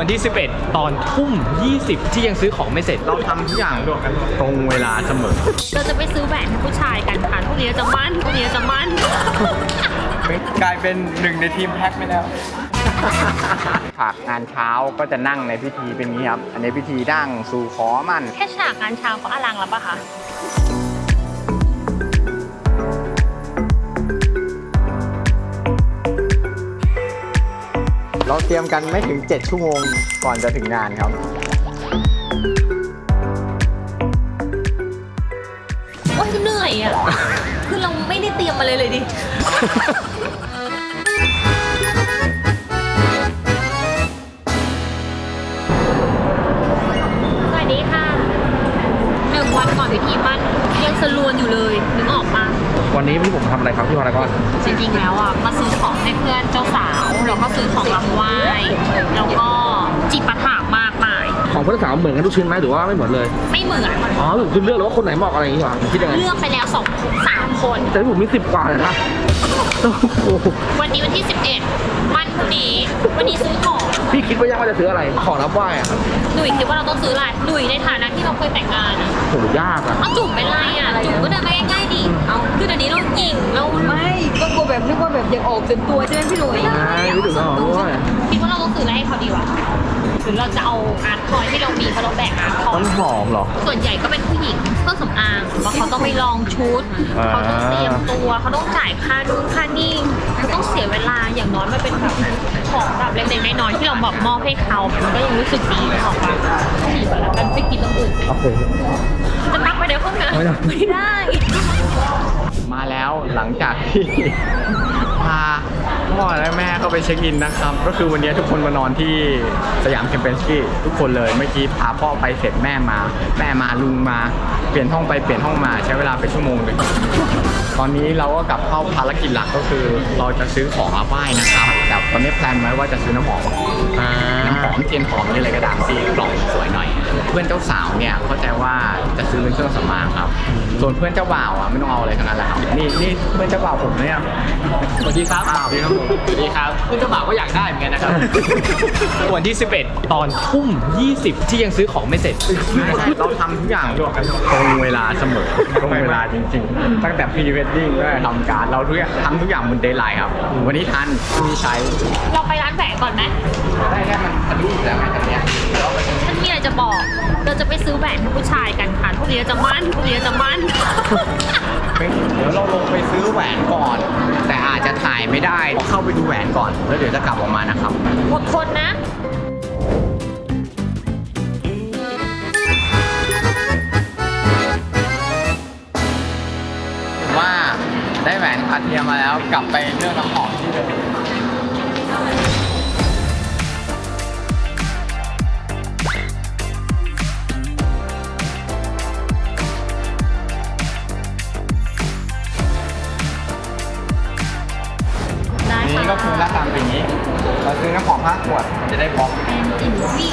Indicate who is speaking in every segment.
Speaker 1: วันที่ 11 ตอนทุ่ม 20 ที่ยังซื้อของไม่เสร็จ
Speaker 2: เราทำทุกอย่างตรงเวลาเสมอ
Speaker 3: เราจะไปซื้อแหวนให้ผู้ชายกันค่ะพรุ่งนี้เราจะมั่นพรุ่งนี้เราจะมั่น
Speaker 2: กลายเป็นหนึ่งในทีมแพ็คไปแล้ว ฉากงานเช้าก็จะนั่งในพิธีเป็นอย่างนี้ครับ อันนี้พิธีดั้งสู่ขอมัน
Speaker 3: แค่ฉากงานเช้าก็อลังแล้วปะคะ
Speaker 2: เราเตรียมกันไม่ถึง 7 ชั่วโมงก่อนจะถึงงานครับ
Speaker 3: โอ้ยเหนื่อยอะ คือเราไม่ได้เตรียมมาเลยเลยดิ สวัสดีค่ะหนึ่งวันก่อนพิธีมั่นยังสลวนอยู่เลยนึกออกปะ
Speaker 1: วันนี้พี่ผมทำอะไรครับพี่พารากอน
Speaker 3: จริงๆแล้วอะมาซื้อของให้เพื่อนเจ้าสาวแล้วก็ซื้อของรำไหว้แล้วก็
Speaker 1: ของเพื่อนสาวเหมือนกันทุกชิ้นไหมหรือว่าไม่เหมือนเลย
Speaker 3: ไม่เหมือน
Speaker 1: อ๋อผมคือเลือกแล้วว่าคนไหนเหมาะอะไรอย่างงี้เหรอคิดยังไง
Speaker 3: เลือกไปแล้วสองสามคน
Speaker 1: แต่ผมมีสิบกว่าเลยนะโอ้โห
Speaker 3: วันนี้วันที่11มันพรุ่งนี้วันนี้ซื้อของ
Speaker 1: พี่คิดว่ายังว่าจะซื้ออะไร ของรับไหว้อะ
Speaker 3: หนุ่ยคิดว่าเราต้องซื้ออะไรหนุ่ยในฐานะที่เราเคยแต่งงานอะ
Speaker 1: โหยากอะ
Speaker 3: เอาจุ่มเป็นไรอะจุ่มก็เดินมาใกล้ๆดิเอาคือเดี๋ยวนี้เราหญิงเรา
Speaker 4: ไม่ก็กลัวแบบนึกว่าแบบอยากออกเต็มตัวใช่ไหมพี่หลุย
Speaker 1: ใช่ไม่ถึงของด้วย
Speaker 3: คิดว่าเราต้องซื้ออะไรให้เขาดีวะ หรือเราจะเอาอาร์ตทอยที่เรามีเพราะเราแบ่งอาร์ตทอย
Speaker 2: มันหอมเหรอ
Speaker 3: ส่วนใหญ่ก็เป็นผู้หญิงเครื่องสำอางเพราะเขาต้องไปลองชุด
Speaker 2: อ่า
Speaker 3: เขาต้องเตรียมตัวเขาต้องจ่ายค่านู่นค่านี่เขาต้องเสียเวลาอย่างน้อยมันเป็นแบบของแบบเล็กๆน้อยๆที่เราแบบมอบให้เขามันก็ยังรู้สึกดีออกมาดีกว่าแล้วกันไปกินเรื่องอื่น
Speaker 1: โอเค
Speaker 3: จะมักไปในห้องน้ำ
Speaker 1: ไม่ได้
Speaker 3: ไม่ได้
Speaker 2: มาแล้วหลังจากที่ พา พ่อและแม่เข้าไปเช็คอินนะครับ ก็คือวันนี้ทุกคนมานอนที่สยามเคมเปญสกี้ทุกคนเลยเมื่อกี้พาพ่อไปเสร็จแม่มา แม่มาลุงมา เปลี่ยนห้องไปเปลี่ยนห้องมาใช้เวลาไปชั่วโมงหนึ่งตอนนี้เราก็กลับเข้าภารกิจหลักก็คือเราจะซื้อของมาไหว้นะครับแต่ตอนนี้แพลนไว้ว่าจะซื้อน้ำหอมน้ำหอมเทียนหอมหรืออะไรก็ตามที่กล่องสวยหน่อย เพื่อนเจ้าสาวเนี่ยเข้าใจว่าจะซื้อเป็นเครื่องสำอางครับ ส่วนเพื่อนเจ้าบ่าวอะไม่ต้องเอาอะไรทั้งนั้นแหละครับนี่นี่เพื่อนเจ้าบ่าวผมเนี่ย
Speaker 1: สวัสดีครับ
Speaker 2: อ้าวพี่ครับผม
Speaker 1: สวัสดีครับเพื่อนเจ้าบ่าวก็อยากได้เหมือนกันนะครับ วันที่ 11 ตอนทุ่ม 20 ที่ยังซื้อของไม่เสร็จ
Speaker 2: ไม่ใช่เราทำทุกอย่างตรงเวลาเสมอตรงเวลาจริง ๆ ตั้งแต่พรีเวดดิ้งก็ทำการเราทุกอย่างทำทุกอย่างบนเดย์ไลน์ครับ วันนี้ทันพรุ่งนี้ใช้
Speaker 3: เราไปร้านแหวนก่อนไหม
Speaker 2: ได้แค่มันทะลุอยู่แล้วไงตอนเนี้ย
Speaker 3: ฉันมีอะไรจะบอกเราจะไปซื้อแหวนให้ผู้ชายกันค่ะพรุ่งนี้เราจะมั่นพรุ่งนี้เราจะมั่น
Speaker 2: เดี๋ยวเราลงไปซื้อแหวนก่อน แต่อาจจะถ่ายไม่ได้เข้าไปดูแหวนก่อน แล้วเดี๋ยวจะกลับออกมานะครับ
Speaker 3: อดทนนะ
Speaker 2: ผมว่าได้แหวนคาเทียมาแล้วกลับไปเลือกน้ำหอม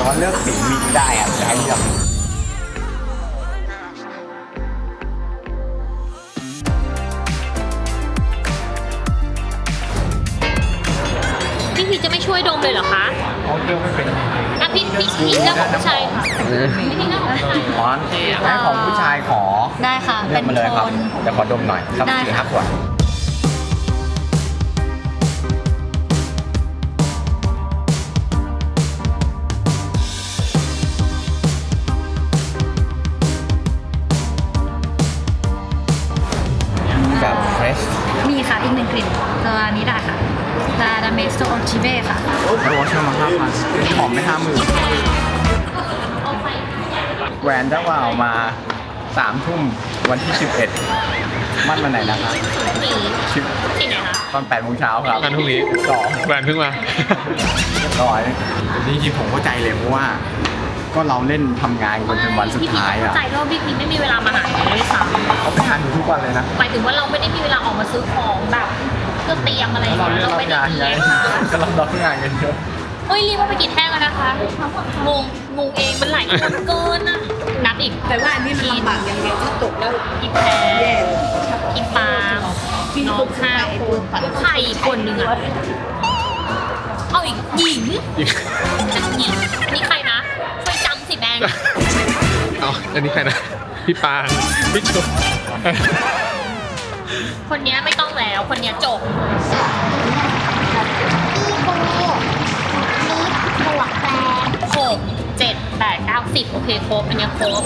Speaker 2: ว่าเลือกสีมิกได้อะจะให้เลือก
Speaker 3: พี่พีชจะไม่ช่วยดมเลยเหรอคะ
Speaker 2: เขาเลือกไม่เป็น
Speaker 3: อะพี่พี่พี่เลือกของผู้ชายค่ะพี่พีชเลือกของผู้ชาย
Speaker 2: ขอให้ของผู้ชายขอ
Speaker 4: ได้ค่ะ
Speaker 2: เลือกมาเลยครับเดี๋ยวขอดมหน่อยสัก
Speaker 4: ได้
Speaker 2: สี่
Speaker 4: ค่ะ
Speaker 2: ห้าขวด
Speaker 4: นเจ้า
Speaker 2: บ่าวมาสามทุ่มวันที่สิบเอ็ดมั่นวันไหนนะครับ
Speaker 3: สี
Speaker 2: สิบ
Speaker 3: สีไหนคะ
Speaker 2: ตอนแปดโมงเช้าครับ
Speaker 1: วันพรุ่งนี้
Speaker 2: สอง
Speaker 1: แหวนเพิ่งมา
Speaker 2: เรียบร้อยจริงๆผมเข้าใจเลยเพราะว่า ก็เราเล่นทำงานกันจนวันสุดท้าย
Speaker 3: พี่พีช
Speaker 2: อะ
Speaker 3: เข้าใจแล้วาพี่พีชไม่มีเวลามาหาเราด้วยซ้
Speaker 2: เขาไปงานอยู่ทุกวันเลยนะำ
Speaker 3: หมายถึงว่าเราไม่ได้มีเวลาออกมาซื้อของแบบเพื่อเตรียมอะไรอย่าง
Speaker 2: เรา
Speaker 3: เงี้ย
Speaker 2: เล่น
Speaker 3: เรา
Speaker 2: รับ
Speaker 3: ไม่ได้
Speaker 2: งาน
Speaker 3: มี
Speaker 2: ไง
Speaker 3: ไงคะ
Speaker 2: ก็เรารับงานกันเยอะ
Speaker 3: เฮ้ยรีบว่าไปกี่แท่งแล้วนะคะงง งงเองมันหลายคนเกินอะนับอีก
Speaker 4: แต่ว่าอันนี้มันลำบากอย่างเดียวที่ตกแล้ว
Speaker 3: อีแพร
Speaker 4: แย่
Speaker 3: อีปาล์มน้องข้าวใครอีกคนนึงอะเอาอีกหญิงเป็นหญิงนี่ใครนะช่วยจำสิแบงค์
Speaker 1: เอาอันนี้ใครนะพี่ปาพี่จุ๊บ
Speaker 3: คนเนี้ยไม่ต้องแล้ว คนเนี้ยจบ
Speaker 5: แป
Speaker 3: ดเก้าสิบโอเคครบ อันเนี้ยครบ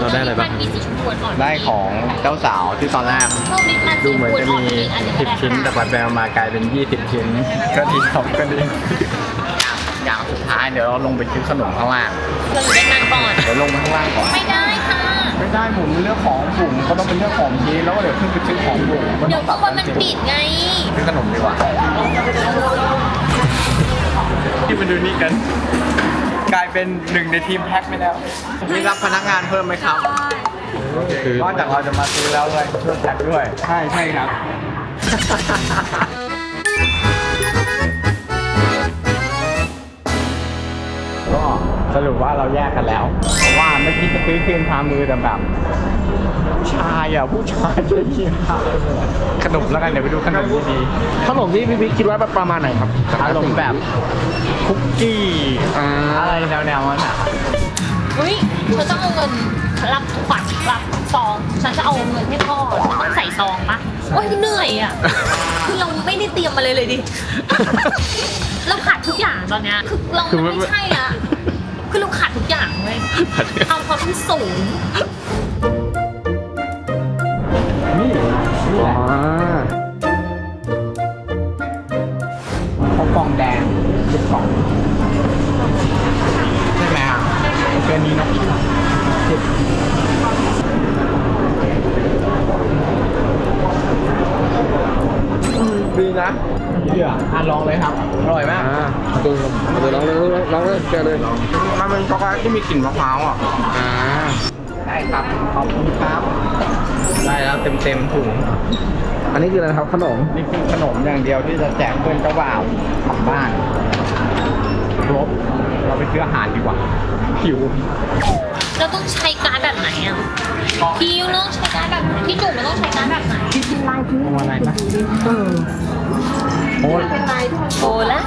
Speaker 1: เราได้อะไรบ้าง
Speaker 3: มันมีสีชมพูอ่อนๆ
Speaker 2: ได้ของเจ้าสาวที่ตอนแรก
Speaker 3: เพิ่มนิดมัน
Speaker 2: ดู
Speaker 3: สีช
Speaker 2: เห
Speaker 3: ม
Speaker 2: มือน
Speaker 3: พู
Speaker 2: จะ
Speaker 3: อ่อ
Speaker 2: มี
Speaker 3: นๆอีกอันหนึงก็ได้
Speaker 2: 10 ชิ้นแต่ปัดแปลมากลายเป็น 20 ชิ้น ก็ดีครับก็ดีอย่างสุดท้ายเดี๋ยวเราลงไปซื้อขนมข้างล่าง
Speaker 3: เราอยู่ได้นานก่อน
Speaker 2: เดี๋ยวลงไปข้างล่างก่อน
Speaker 3: ไม่ได้ค่ะ
Speaker 2: ไม่ได้ผมเรื่องของบุ๋มก็ต้องเป็นเรื่องของพีชแล้วก็เดี๋ยวขึ้นไปซื้อของบุ๋ม
Speaker 3: เดี๋ยวทุกคนมันปิดไง
Speaker 2: ซื้อขนมดีกว่าที่มาดูนี่กัน กลายเป็นหนึ่งในทีมแพ็คไปแล้วมีรับพนักงานเพิ่มไหมครับ
Speaker 1: คือน
Speaker 2: อกจากเราจะมาซื้อแล้วเลยเพิ่มแพ็คด้วย ใช่ใช่ครับ สรุปว่าเราแยกกันแล้ว เพราะว่าเมื่อกี้จะซื้อคืนพามือแต่แบบผู้ชายอะผู้ชายจะเยี่ยมขนมแล้วกันเดี๋ยวไปดูขนมดี
Speaker 1: ขนมที่พี่พิกคิดว่าประมาณไหนครับ
Speaker 2: ๆอารมณ์แบบคุกกี้
Speaker 1: อ่า
Speaker 2: อะไรแนวๆนั้นอะ
Speaker 3: เฮ้ยเธอต้องเอาเงินรับขวัญรับซองฉันจะเอาเงินให้พ่อฉันต้องใส่ซองปะโอ้ยเหนื่อยอะคือเราไม่ได้เตรียมมาเลยเลยดิเราขาดทุกอย่างตอนเนี้ยคือเรา
Speaker 1: คือไม่
Speaker 3: ไม่ใช่ละ คือเราขาดทุกอย่างเว้ยทำความเป็นศูนย์
Speaker 2: นี่นี่แหละ
Speaker 1: อ่า
Speaker 2: เขากล่องแดงสิบกล่องใช่ไหมอะโอเคอันนี้เนาะสิบอืม ดีนะเดี๋ยวอะลองเลยครับ อร่อยมาก
Speaker 1: อ่าเอาดูเอาดูลองเลยลองเลยเจอเลย
Speaker 2: มันเป็นช็อกโกแลตที่มีกลิ่นมะพร้าวอะ
Speaker 1: อ่า
Speaker 2: ได้ครับขอบคุณครับ ได้แล้วเต็มเต็มๆถุง
Speaker 1: อันนี้คืออะไรครับขนม
Speaker 2: นี่คือขนมอย่างเดียวที่จะแจกเพื่อนเจ้าบ่าวกลับบ้านครบเรา ไปซื้ออาหารดีกว่าหิว
Speaker 3: เราต้องใช้การดแบบไหนอะพี่เราต้องใช้การดแบบไหนพี่จุ๋มเราต้องใช้การดแบบไหน
Speaker 2: เอาอะไรนะโอ้ย
Speaker 3: โอ้ละ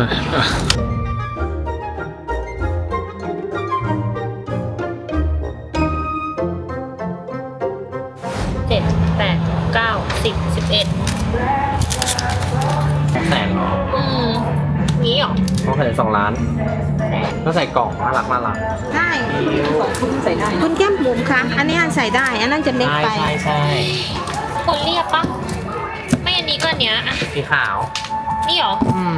Speaker 3: นะเจ็ดแปดเก้าสิบสิบเอ็ด
Speaker 1: แสน
Speaker 3: อืมนี้เหรอ
Speaker 1: เขาขายสองล้าน ก็ใส่กล่องน่ารักน่ารัก
Speaker 5: ใช่คุณแก้มบุ๋มคะอันนี้อันใส่ได้ อันนั้นจะเล็กไป
Speaker 1: ใช่
Speaker 3: คนเรียกปะไม่อันนี้ก็อันเนี้ยอะ
Speaker 1: สีขาว
Speaker 3: นี่เหรอ
Speaker 1: อืม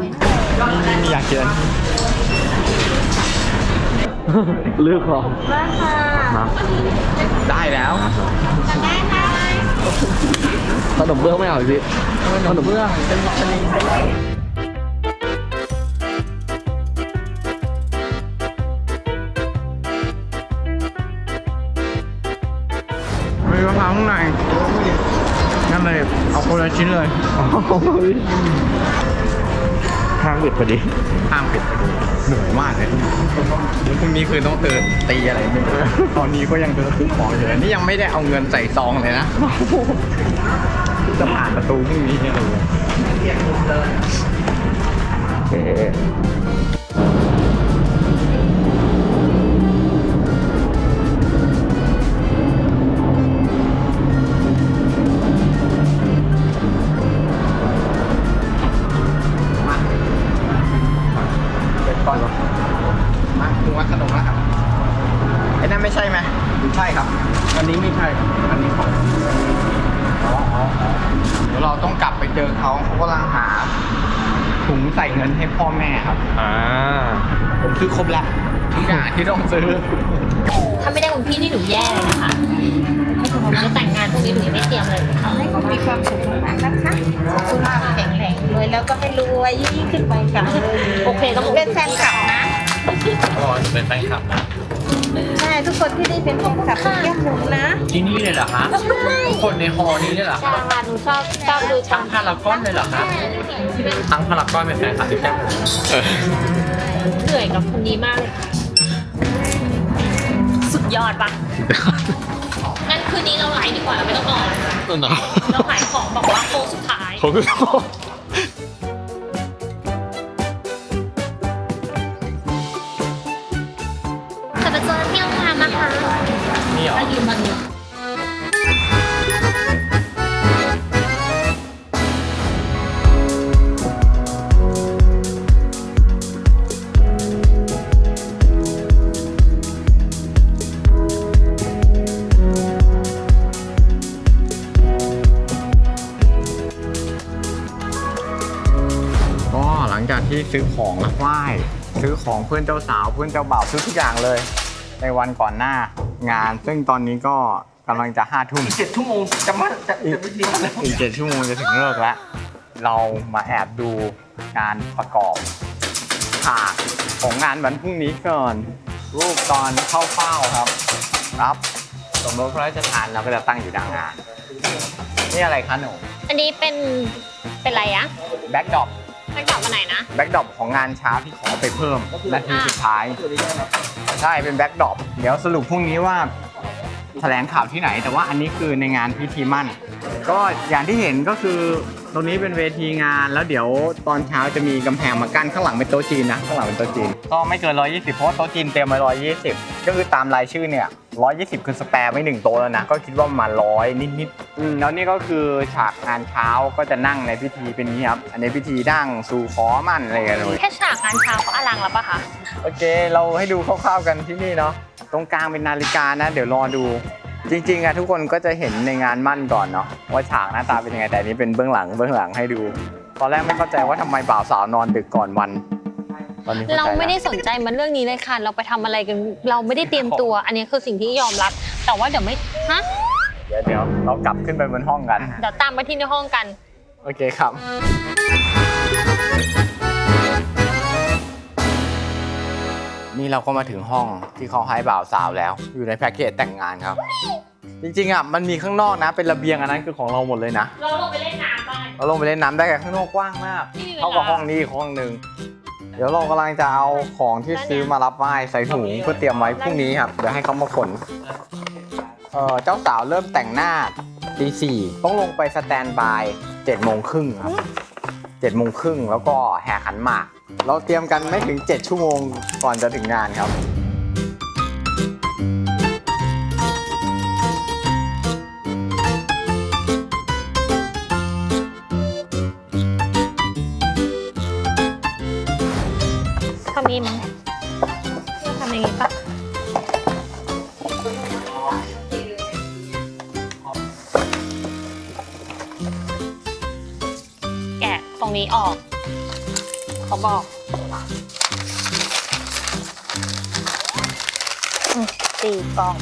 Speaker 2: นี่นี่อยากกิน
Speaker 1: เลือกของ
Speaker 5: ราคา
Speaker 2: ได้แล้ว
Speaker 5: ได้ไหม
Speaker 1: ขนมเบื้องไม่เอาสิขนมเบื้อง
Speaker 2: มีมะพร้า ข้างในงั้นเลยเอาคนละชิ้นเลย
Speaker 1: ทางบิดพอดี
Speaker 2: ห้ามปิดเหนื่อยมากเลยเดี๋ยวพรุ่งนี้คือต้องตื่นตีอะไรไม่รู้ตอนนี้ก็ยังเดินซื้อของอยู่เลยนี่ยังไม่ได้เอาเงินใส่ซองเลยนะจะผ่านประตูพรุ่งนี้อะไรอย่างเงี้ย ทุกอย่างที่ต้องซื้อ
Speaker 3: ถ้าไม่ได้คุณพี่นี่หนูแย่เลยนะคะหนูจะแต่งงานพวกนี้หนูยังไม่เตรียมเลยค่ะ
Speaker 5: ให้คุณมีความสุขมากๆนะคะสุขภาพแข็งแรงรวยแล้วก็ให้รวยยิ่งขึ้นไปค่ะ
Speaker 3: โอเคต้อง
Speaker 5: เป็นแฟนคลับนะ
Speaker 1: ก็จะเป็นแฟนคลับนะ
Speaker 5: ใช่ทุกคนที่นี่เป็นแฟนคลับคุณแก้มบุ๋มนะ
Speaker 1: ที่นี่เลยเหรอคะคนในฮอนี้เลยเหรอคะ
Speaker 3: ค่ะหนูชอบชอบดู
Speaker 1: ทั้งพารากอนเลยเหรอคะทั้งพารากอนเป็นแฟนคลับที่แก้ม
Speaker 3: เหนื่อยกับคนนี้มากเลยค่ะ ยอดปะงั้นคืนนี้เราไลฟ์ดีกว่าเราไม่ต้องนอน
Speaker 1: นั่นเหรอ
Speaker 3: เราขายของบอกว่าโค้งสุดท้าย
Speaker 1: ผมคือ
Speaker 3: จะไปเจอที่โรงแรมนะคะ
Speaker 1: นี่เหรอ
Speaker 3: แล้วยืมมันอ
Speaker 2: หลังจากที่ซื้อของรับไหว้ซื้อของเพื่อนเจ้าสาวเพื่อนเจ้าบ่าวซื้อทุกอย่างเลย ในวันก่อนหน้างาน ซึ่งตอนนี้ก็กำลังจะห้าทุ่ม
Speaker 1: เจ็ดชั่วโมงจะมาจะจะไปดีแล้ว
Speaker 2: อีกเจ็ดชั่วโมงจะถึงเลิกแล้ว เรามาแอบดูงานประกอบฉากของงานวันพรุ่งนี้ก่อน รูปตอนเข้าเฝ้าครับ รับ สมรสพระราชทานเราก็จะตั้งอยู่ด้านงาน นี่อะไรคะหนู
Speaker 3: อันนี้เป็นเป็นอะไรอะ
Speaker 2: แบ็กดรอป
Speaker 3: ไปกลับมาไหนนะ
Speaker 2: แบ็กดรอปของงานเช้าที่ขอไปเพิ่มนาทีสุดท้ายใช่เป็นแบ็กดรอปเดี๋ยวสรุปพรุ่งนี้ว่าแถลงข่าวที่ไหน แต่ว่าอันนี้คือในงานพิธีมั่น ก็อย่างที่เห็นก็คือตรงนี้เป็นเวทีงานแล้วเดี๋ยวตอนเช้าจะมีกำแพงมากั้นข้างหลังเป็นโต๊ะจีนนะข้างหลังเป็นโต๊ะจีนก็ไม่เกิน 120 เพราะว่าโต๊ะจีนเตรียมไว้120 ก็คือตามรายชื่อเนี่ย 120 คือสแปร์ไม่หนึ่งโต๊ะแล้วนะ ก็คิดว่าประมาณร้อยนิดๆอืมแล้วนี่ก็คือฉากงานเช้าก็จะนั่งในพิธีเป็นนี้ครับ อันนี้พิธีนั่งสู่ขอมั่นอะไรกันเลย
Speaker 3: แค่ฉากงานเช้าก็อลังแล้วปะคะ
Speaker 2: โอเค เราให้ดูคร่าวๆกันที่นี่เนาะ ตรงกลางเป็นนาฬิกานะ เดี๋ยวรอดู จริงๆอะทุกคนก็จะเห็นในงานมั่นก่อนเนาะว่าฉากหน้าตาเป็นยังไง แต่อันนี้เป็นเบื้องหลังเบื้องหลังให้ดู ตอนแรกไม่เข้าใจว่าทำไมบ่าวสาวนอนดึกก่อนวันต อนนี้เข้าใจ
Speaker 3: เราไม่ได้
Speaker 2: แล้ว
Speaker 3: สนใจมันเรื่องนี้เลยค่ะ เราไปทำอะไรกัน เราไม่ได้เตรียมตัว อันนี้คือสิ่งที่ยอมรับ แต่ว่าเดี๋ยวไม่ ฮะ
Speaker 2: เดี๋ยวเดี๋ยวเรากลับขึ้นไปบนห้องกัน
Speaker 3: เดี๋ยวตามไปที่ในห้องกัน
Speaker 2: โอเคครับ นี่เราก็มาถึงห้องที่เขาให้บ่าวสาวแล้ว อยู่ในแพ็กเกจแต่งงานครับ จริงๆอะมันมีข้างนอกนะ เป็นระเบียงอันนั้นคือของเราหมดเลยนะ
Speaker 3: เราลงไปเล่นน้ำบ้าง
Speaker 2: เราลงไปเล่นน้ำได้แต่ข้างนอกกว้างมาก
Speaker 3: ไม่มีเวลา
Speaker 2: เท่ากับห้องนี้อีกห้องหนึ่งเดี๋ยวเรากำลังจะเอาของที่ซื้อมารับไหว้ใส่ถุงเพื่อเตรียมไว้พรุ่งนี้ครับ เดี๋ยวให้เขามาขน เออเจ้าสาวเริ่มแต่งหน้าตีสี่ต้องลงไปสแตนบายเจ็ดโมงครึ่งครับเจ็ดโมงครึ่งแล้วก็แห่ขันหมาก เราเตรียมกันไม่ถึงเจ็ดชั่วโมงก่อนจะถึงงานครับ
Speaker 3: รงนี้ออก เขาบอกสี่กล่อง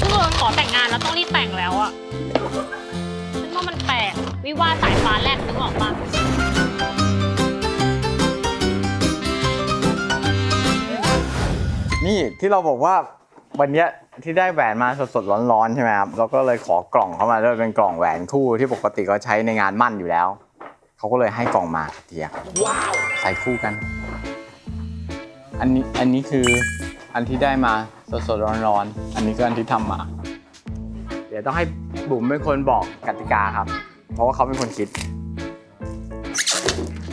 Speaker 3: ทุกคนขอแต่งงานแล้วต้องรีบแต่งแล้วอะฉันว่ามันแปลกวิวาสายฟ้าแลบนึกออกปะ
Speaker 2: นี่ที่เราบอกว่า วันเนี้ยที่ได้แหวนมาสดๆร้อนๆใช่ไหมครับเราก็เลยขอกล่องเข้ามาด้วยเป็นกล่องแหวนคู่ที่ปกติเขาใช้ในงานมั่นอยู่แล้ว เขาก็เลยให้กล่องมาเทียว้าวใส่คู่กัน อันนี้อันนี้คืออันที่ได้มาสดๆร้อนๆอันนี้คืออันที่ทำมา เดี๋ยวต้องให้บุ๋มเป็นคนบอกกติกาครับ เพราะว่าเขาเป็นคนคิด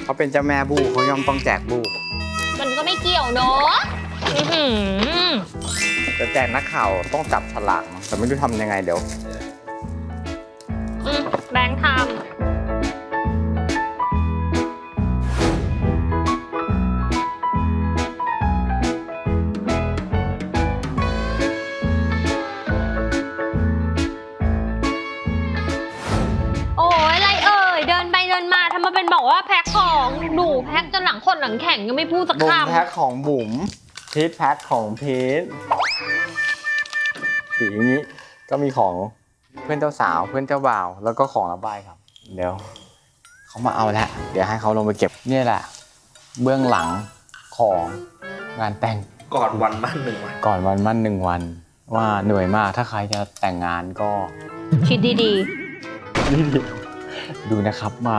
Speaker 2: เขาเป็นเจ้าแม่บูเขาย่อมต้องแจกบู
Speaker 3: มันก็ไม่เกี่ยวเนาะอื้อหือ
Speaker 2: แต่แจกนักข่าวต้องจับฉลากนะแต่ไม่รู้ทำยังไงเดี๋ยว
Speaker 3: อืมแบงค์ทำโอ้ยอะไรเอ่ย เดินไปเดินมาทำมาเป็นบอกว่าแพ็คของหนูแพ็คจนหลังคนหลังแข่งยังไม่พูดสัก
Speaker 2: บุ๋ม
Speaker 3: คำ
Speaker 2: แพ็คของบุ๋มพีทแพ็คของพีท สีนี้ก็มีของเพื่อนเจ้าสาวเพื่อนเจ้าบ่าว แล้วก็ของระบายครับ เดี๋ยวเขามาเอาแล้วเดี๋ยวให้เขาลงไปเก็บเนี่ยแหละ เบื้องหลังของงานแต่ง
Speaker 1: ก่อนวันมั่นหนึ่งวัน
Speaker 2: ก่อนวันมั่นหนึ่งวัน ว่าเหนื่อยมากถ้าใครจะแต่งงานก็
Speaker 3: คิดดี
Speaker 2: นี่ดูนะครับมา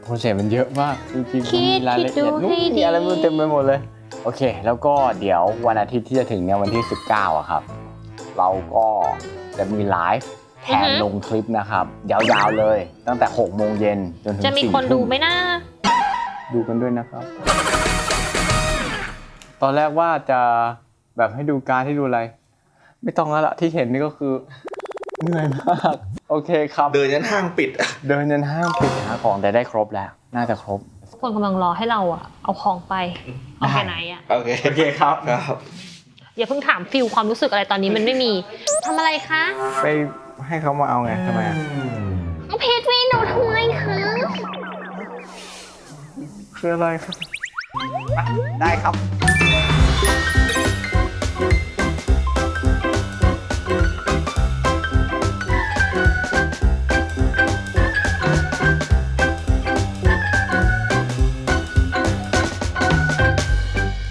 Speaker 2: โพโปรเซสมันเยอะมากจริงๆ
Speaker 3: คิด
Speaker 2: มีรายละเอียด
Speaker 3: คิดดู
Speaker 2: นู่น
Speaker 3: ให้ดี
Speaker 2: นี่อะไรไมันเต็มไปหมดเลย โอเค แล้วก็เดี๋ยววันอาทิตย์ที่จะถึงเนี่ยวันที่ 19อะครับ เราก็จะมีไลฟ์แทนลงคลิปนะครับ ยาวๆเลย ตั้งแต่6โมงเย็นจนถึง
Speaker 3: จะมี
Speaker 2: 4
Speaker 3: คนดูไหมนะ
Speaker 2: ดูกันด้วยนะครับ ตอนแรกว่าจะแบบให้ดูการดให้ดูอะไร ไม่ต้องแล้วล่ะที่เห็นนี่ก็คือเหนื่อยมากโอเคครับ
Speaker 6: เดินยันห้างปิด
Speaker 2: เดินยันห้างปิดหาของแต่ได้ครบแล้ว น่าจะครบ
Speaker 3: คนกำลังรอให้เราอะเอาของไป เอาแค่ไหนอะ
Speaker 6: โอเค
Speaker 2: โอเคครับ
Speaker 6: ครับ
Speaker 3: อย่าเพิ่งถามฟิลความรู้สึกอะไรตอนนี้มันไม่มีทำอะไรคะ
Speaker 2: ไปให้เขามาเอาไงทำไมอะ
Speaker 3: เอาเพจเมนูทำไมคะ
Speaker 2: คืออะไรครับ ได้ครับ